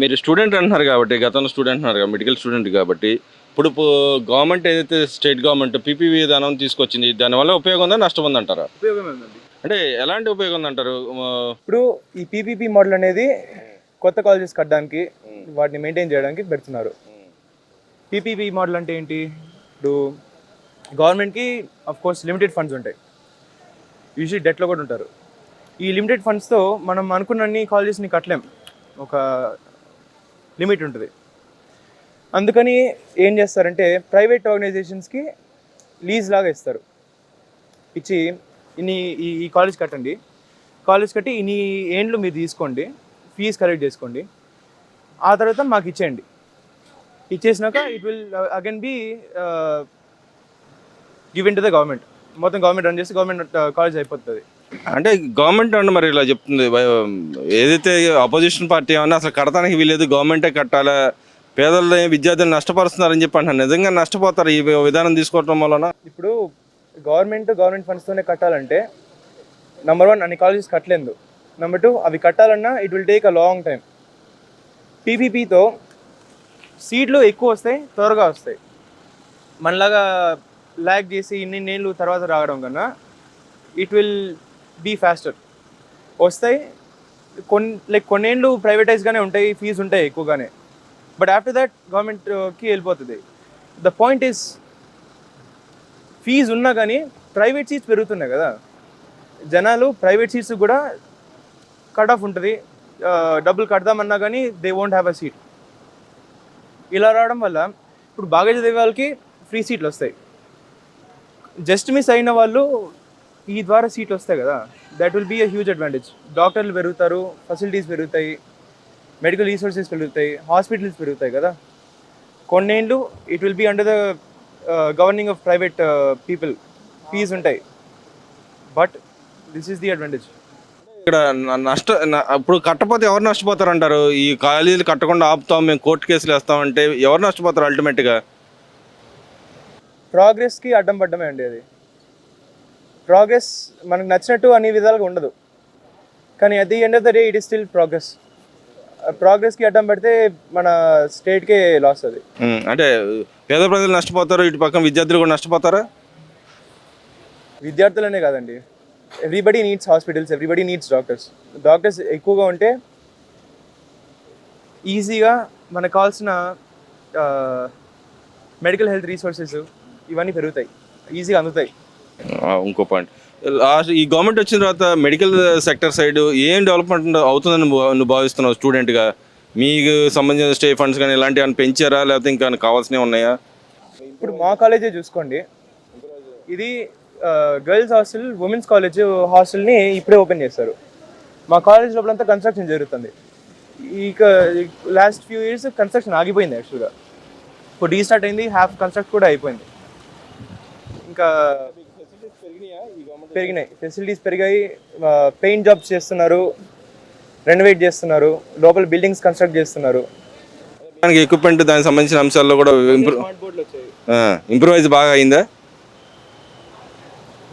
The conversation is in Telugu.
మీరు స్టూడెంట్ అంటున్నారు కాబట్టి గతంలో స్టూడెంట్ అంటున్నారు కాబట్టి మెడికల్ స్టూడెంట్ కాబట్టి ఇప్పుడు గవర్నమెంట్ ఏదైతే స్టేట్ గవర్నమెంట్ పీపీ విధానం తీసుకొచ్చింది దానివల్ల ఉపయోగం ఉందా నష్టం ఉందంటారా అంటే ఎలాంటి ఉపయోగం ఉందంటారు? ఇప్పుడు ఈ పీపీపీ మోడల్ అనేది కొత్త కాలేజెస్ కట్టడానికి వాటిని మెయింటైన్ చేయడానికి పెడుతున్నారు. పీపీపీ మోడల్ అంటే ఏంటి? ఇప్పుడు గవర్నమెంట్కి కోర్స్ లిమిటెడ్ ఫండ్స్ ఉంటాయి. యూజువలీ డెట్లో కూడా ఉంటారు. ఈ లిమిటెడ్ ఫండ్స్తో మనం అనుకున్నన్ని కాలేజెస్ని కట్టలేం. ఒక లిమిట్ ఉంటుంది. అందుకని ఏం చేస్తారంటే ప్రైవేట్ ఆర్గనైజేషన్స్కి లీజ్ లాగా ఇస్తారు. ఇచ్చి ఇన్ని ఈ ఈ కాలేజ్ కట్టండి. కాలేజ్ కట్టి ఇన్ని ఏండ్లు మీరు తీసుకోండి ఫీజు కలెక్ట్ చేసుకోండి. ఆ తర్వాత మాకు ఇచ్చేయండి. ఇచ్చేసినాక it will again be given to the government. మొత్తం గవర్నమెంట్ రన్ చేసి గవర్నమెంట్ కాలేజ్ అయిపోతుంది. అంటే గవర్నమెంట్ అండి మరి ఇలా చెప్తుంది. ఏదైతే అపోజిషన్ పార్టీ ఏమన్నా అసలు కడతానికి వీలేదు గవర్నమెంటే కట్టాలా? పేదలు విద్యార్థులు నష్టపరుస్తున్నారని చెప్పి అంటారు నిజంగా నష్టపోతారు ఈ విధానం తీసుకోవటం వలన? ఇప్పుడు గవర్నమెంట్ గవర్నమెంట్ ఫండ్స్తోనే కట్టాలంటే నెంబర్ వన్ అన్ని కాలేజెస్ కట్టలేదు. నెంబర్ టూ అవి కట్టాలన్నా it will take a long time పీపీపీతో సీట్లు ఎక్కువ వస్తాయి త్వరగా వస్తాయి. మనలాగా ల్యాగ్ చేసి ఇన్ని నీళ్ళు తర్వాత రావడం కన్నా ఇట్ విల్ బీ ఫాస్టర్ వస్తాయి. కొన్ని లైక్ కొన్నేళ్ళు ప్రైవేటైజ్గానే ఉంటాయి ఫీజు ఉంటాయి ఎక్కువగానే. బట్ ఆఫ్టర్ దట్ గవర్నమెంట్కి వెళ్ళిపోతుంది. ద పాయింట్ ఈస్ ఫీజు ఉన్నా కానీ ప్రైవేట్ సీట్స్ పెరుగుతున్నాయి కదా. జనాలు ప్రైవేట్ సీట్స్ కూడా కట్ ఆఫ్ ఉంటుంది. డబ్బులు కడదామన్నా కానీ they won't have a seat ఇలా రావడం వల్ల ఇప్పుడు బాగా చదివే వాళ్ళకి ఫ్రీ సీట్లు వస్తాయి. జస్ట్ మిస్ అయిన వాళ్ళు ఈ ద్వారా సీట్లు వస్తాయి కదా that will be a huge advantage డాక్టర్లు పెరుగుతారు ఫెసిలిటీస్ పెరుగుతాయి మెడికల్ రీసోర్సెస్ పెరుగుతాయి హాస్పిటల్స్ పెరుగుతాయి కదా. కొన్నేళ్ళు it will be under the governing of private people fees ఉంటాయి. But this is the advantage ఇక్కడ నష్ట న- ఇప్పుడు కట్టపోతే ఎవరు నష్టపోతారు అంటారు ఈ కాలేజీలు కట్టకుండా ఆపుతాం మేము కోర్టు కేసులు వేస్తామంటే ఎవరు నష్టపోతారు అల్టిమేట్గా ప్రోగ్రెస్కి అడ్డం పడ్డమే అండి అది. ప్రోగ్రెస్ మనకు నచ్చినట్టు అన్ని విధాలుగా ఉండదు. కానీ at the end of the day it is still progress ప్రోగ్రెస్కి అడ్డం పెడితే మన స్టేట్కే లాస్ అది. అంటే పేద ప్రజలు నష్టపోతారు ఇటు పక్కన విద్యార్థులు కూడా నష్టపోతారా? విద్యార్థులనే కాదండి. Everybody needs hospitals everybody needs doctors doctors ఎక్కువగా ఉంటే ఈజీగా మనకు కావాల్సిన మెడికల్ హెల్త్ రీసోర్సెస్ ఇవన్నీ పెరుగుతాయి. ఈజీగా అందుతాయి. ఇంకో పాయింట్ లాస్ట్ ఈ గవర్నమెంట్ వచ్చిన తర్వాత మెడికల్ సెక్టర్ సైడ్ ఏం డెవలప్మెంట్ అవుతుందని నువ్వు భావిస్తున్నావు స్టూడెంట్గా మీకు సంబంధించిన స్టే ఫండ్స్ కానీ ఇలాంటివి పెంచారా? లేకపోతే ఇంకా కావాల్సినవి ఉన్నాయా? ఇప్పుడు మా కాలేజే చూసుకోండి. ఇది గర్ల్స్ హాస్టల్ ఉమెన్స్ కాలేజ్ హాస్టల్ని ఇప్పుడే ఓపెన్ చేస్తారు మా కాలేజ్ లోపలంతా కన్స్ట్రక్షన్ జరుగుతుంది. ఇక లాస్ట్ ఫ్యూ ఇయర్స్ కన్స్ట్రక్షన్ ఆగిపోయింది యాక్చువల్గా ఇప్పుడు రీస్టార్ట్ అయింది హాఫ్ కన్స్ట్రక్ట్ కూడా అయిపోయింది. ఇంకా పెరిగినాయి? ఫెసిలిటీస్ పెరిగాయి. పెయింట్ జాబ్స్ చేస్తున్నారు. రెనోవేట్ చేస్తున్నారు. లోపల బిల్డింగ్స్ కన్స్ట్రక్ట్ చేస్తున్నారు. దానికి ఎక్విప్మెంట్ దానికి సంబంధించిన అంశాల్లో కూడా ఇంప్రూవ్ ఇంప్రూవైజ్ బాగా అయిందా?